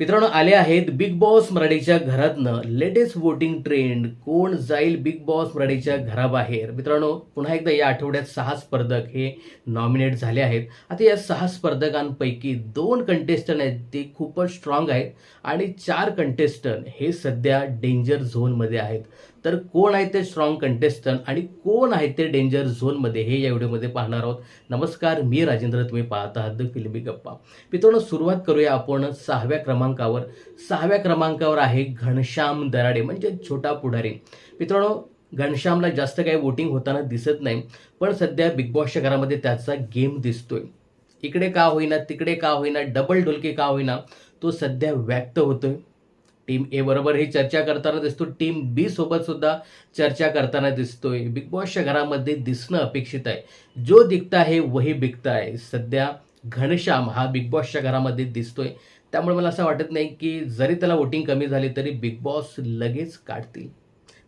मित्रांनो आले आहेत बिग बॉस मराठीच्या घरातनं लेटेस्ट वोटिंग ट्रेंड कोण जाईल बिग बॉस मराठीच्या घराबाहेर? मित्रांनो पुन्हा एकदा या आठवड्यात सहा स्पर्धक हे नॉमिनेट झाले आहेत. आता या सहा स्पर्धकांपैकी दोन कंटेस्टंट आहेत ते खूपच स्ट्रॉंग आहेत. आणि चार कंटेस्टंट हे सध्या डेंजर झोनमध्ये आहेत. तर कोण आहेत ते स्ट्रॉंग कंटेस्टंट आणि कोण आहेत ते डेंजर झोनमध्ये हे या व्हिडिओमध्ये पाहणार आहोत. नमस्कार मी राजेंद्र तुम्ही पाहत आहात द फिल्मी गप्पा मित्रांनो सुरुवात करूया आपण सहाव्या क्रमांक क्रमांकावर सहाव्या क्रमांकावर आहे घनश्याम दराडे म्हणजे छोटा पुढारी. मित्रांनो घनश्यामला जास्त काही वोटिंग होताना दिसत नाही पण सध्या बिग बॉसच्या घरामध्ये त्याचा गेम दिसतोय. इकडे का होईना तिकडे का होईना डबल ढोलकी का होईना तो सध्या व्यक्त होतोय. टीम ए बरोबर ही चर्चा करताना दिसतो. टीम बी सोबत सुद्धा चर्चा करताना दिसतोय. बिग बॉसच्या घरामध्ये दिसणं अपेक्षित आहे. जो दिखता आहे वही बिकता आहे सध्या घनश्याम हा बिग बॉसच्या घरामध्ये दिसतोय. त्यामुळे मला असं वाटत नाही की जरी त्याला वोटिंग कमी झाली तरी बिग बॉस लगेच काढतील.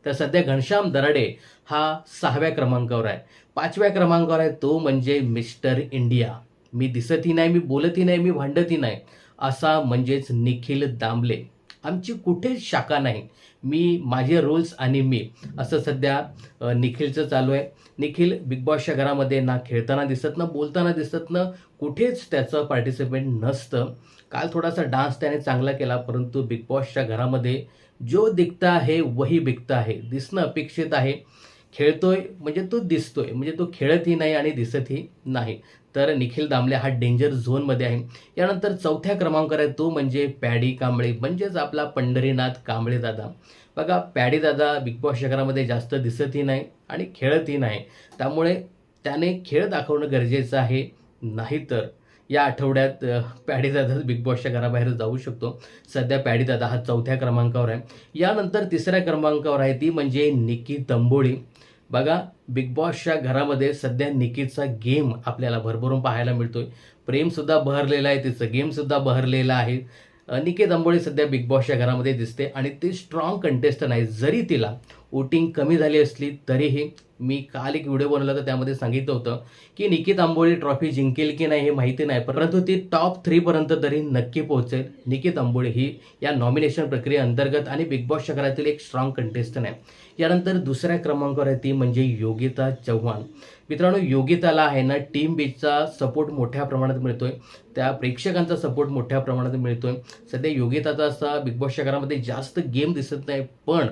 तर सध्या घनश्याम दराडे हा सहाव्या क्रमांकावर आहे. पाचव्या क्रमांकावर आहे तो म्हणजे मिस्टर इंडिया. मी दिसतही नाही मी बोलतही नाही मी भांडतही नाही असा म्हणजेच निखिल दामले. आमची कुठेच शाखा नाही. मी माझे रूल्स आणि मी. असं सध्या निखिलचं चालू आहे. निखिल बिग बॉसच्या घरामध्ये ना खेळताना दिसत ना बोलताना दिसत ना कुठेच त्याचं पार्टिसिपेंट नसतं. काल थोडासा डान्स त्याने चांगला केला परंतु बिग बॉसच्या घरामध्ये जो दिखता आहे वही बिकता आहे. दिसणं अपेक्षित आहे. खेळतोय म्हणजे तो दिसतोय. म्हणजे तो खेळतही नाही आणि दिसतही नाही. तर निखिल दामले हा डेंजर झोनमध्ये आहे. यानंतर चौथ्या क्रमांकावर आहे तो म्हणजे पॅडी कांबळे म्हणजेच आपला पंढरीनाथ कांबळे दादा. बघा पॅडी दादा बिग बॉस घरामध्ये जास्त दिसतही नाही आणि खेळतही नाही. त्यामुळे त्याने खेळ दाखवणं गरजेचं आहे. नाहीतर या आठवड्यात अ, पॅडी दादा बिग बॉसच्या घराबाहेर जाऊ शकतो. सध्या पॅडी दादा हा चौथ्या क्रमांकावर आहे. यानंतर तिसऱ्या क्रमांकावर आहे ती म्हणजे निकी तंबोळी. बघा बिग बॉसच्या घरामध्ये सध्या निकीचा गेम आपल्याला भरभरून पाहायला मिळतोय. प्रेमसुद्धा बहरलेलं आहे तिचं गेमसुद्धा बहरलेलं आहे. निकेत अंबोळे सध्या बिग बॉसच्या घरामध्ये दिसते आणि ती स्ट्रॉंग कंटेस्टंट आहे. जरी तिला वोटिंग कमी झाली असली तरीही मी काल एक व्हिडिओ बनवला तर त्यामध्ये सांगितलं होतं की निकित आंबोळी ट्रॉफी जिंकेल की नाही हे माहिती नाही परंतु ती टॉप थ्रीपर्यंत तरी नक्की पोहोचेल. निकित आंबोळी ही या नॉमिनेशन प्रक्रियेअंतर्गत आणि बिग बॉस घरातील एक स्ट्रॉंग कंटेस्टंट आहे. यानंतर दुसऱ्या क्रमांकावर आहे ती म्हणजे योगिता चव्हाण. मित्रांनो योगिताला आहे ना टीम बीचचा सपोर्ट मोठ्या प्रमाणात मिळतो आहे त्या प्रेक्षकांचा सपोर्ट मोठ्या प्रमाणात मिळतो आहे सध्या योगिताचा असा बिग बॉस घरामध्ये जास्त गेम दिसत नाही पण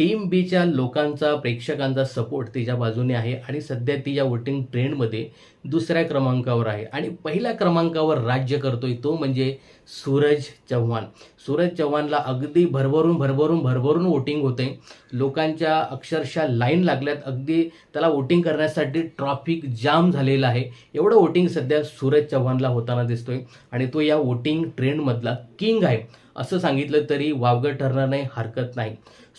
टीम बीच्या लोकांचा प्रेक्षकांचा सपोर्ट तिच्या बाजूने आहे. आणि सध्या ती या वोटिंग ट्रेंडमध्ये दुसऱ्या क्रमांकावर आहे. आणि पहिल्या क्रमांकावर राज्य करतोय तो म्हणजे सूरज चव्हाण. सूरज चव्हाणला अगदी भरभरून भरभरून भरभरून वोटिंग होते लोकांच्या अक्षरशः लाईन लागल्यात. अगदी त्याला वोटिंग करण्यासाठी ट्रॉफिक जाम झालेलं आहे. एवढं वोटिंग सध्या सूरज चव्हाणला होताना दिसतोय. आणि तो या वोटिंग ट्रेंडमधला किंग आहे. असं सांगितलं तरी वावगं ठरणार नाही हरकत नाही.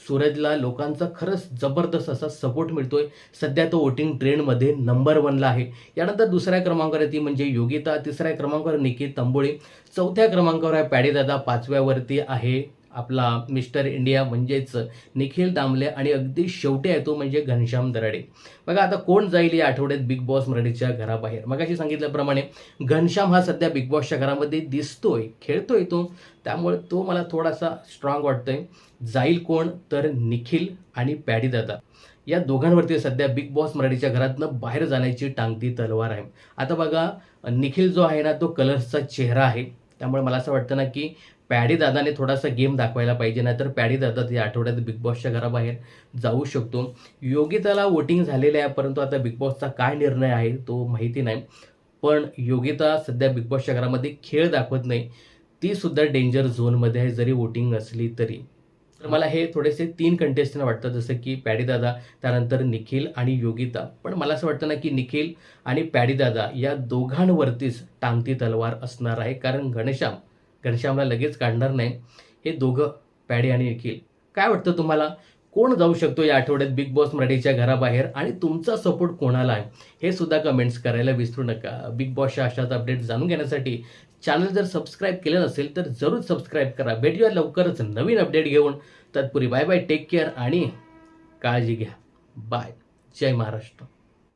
सूरजला लोकांचा खरंच जबरदस्त असा सपोर्ट मिळतोय. सध्या तो वोटिंग ट्रेंडमध्ये नंबर वनला आहे. त्यानंतर दुसऱ्या क्रमांकावर ती म्हणजे योगिता तिसऱ्या क्रमांकावर निकित तंबोळी चौथ्या क्रमांकावर आहे पॅडीदादा पाचव्यावरती आहे आपला मिस्टर इंडिया म्हणजेच निखिल दामले आणि अगदी शेवटी आहे तो म्हणजे घनश्याम दराडे. बघा आता कोण जाईल या आठवड्यात बिग बॉस मराठीच्या घराबाहेर? मगाशी सांगितल्याप्रमाणे घनश्याम हा सध्या बिग बॉसच्या घरामध्ये दिसतोय खेळतोय तो. त्यामुळे तो मला थोडासा स्ट्रॉंग वाटतोय. जाईल कोण? तर निखिल आणि पॅडीदादा या दोघांवरती सध्या बिग बॉस मराठीच्या घरातनं बाहेर जाण्याची टांगती तलवार आहे. आता बघा निखिल जो आहे ना तो कलर्सचा चेहरा आहे. त्यामुळे मला असं वाटतं ना की पॅडी दादाने थोडासा गेम दाखवायला पाहिजे नाहीतर पॅडी दादा या आठवड्यात बिग बॉसच्या घराबाहेर जाऊ शकतो. योगिताला वोटिंग झालेलं आहे परंतु आता बिग बॉसचा काय निर्णय आहे तो माहिती नाही. पण योगिता सध्या बिग बॉसच्या घरामध्ये खेळ दाखवत नाही. ती सुद्धा डेंजर झोनमध्ये आहे जरी वोटिंग असली तरी. तर मला हे थोडेसे तीन कंटेस्टंट वाटतात जसं की पॅडीदादा त्यानंतर निखिल आणि योगिता पण मला असं वाटतं ना की निखिल आणि पॅडीदादा या दोघांवरतीच टांगती तलवार असणार आहे कारण घनश्याम घनश्यामला लगेच काढणार नाही. हे दोघं पॅडी आणि निखिल. काय वाटतं तुम्हाला? कोण जाऊ शकतो या आठवड्यात बिग बॉस मराठीच्या घराबाहेर? आणि तुमचा सपोर्ट कोणाला आहे? हे सुद्धा कमेंट्स करायला विसरू नका. बिग बॉसच्या अशाच अपडेट जाणून घेण्यासाठी चॅनल जर सबस्क्राईब केलं नसेल तर जरूर सबस्क्राईब करा. भेटूया लवकरच नवीन अपडेट घेऊन. तत्पुरी बाय बाय टेक केअर आणि काळजी घ्या. बाय जय महाराष्ट्र.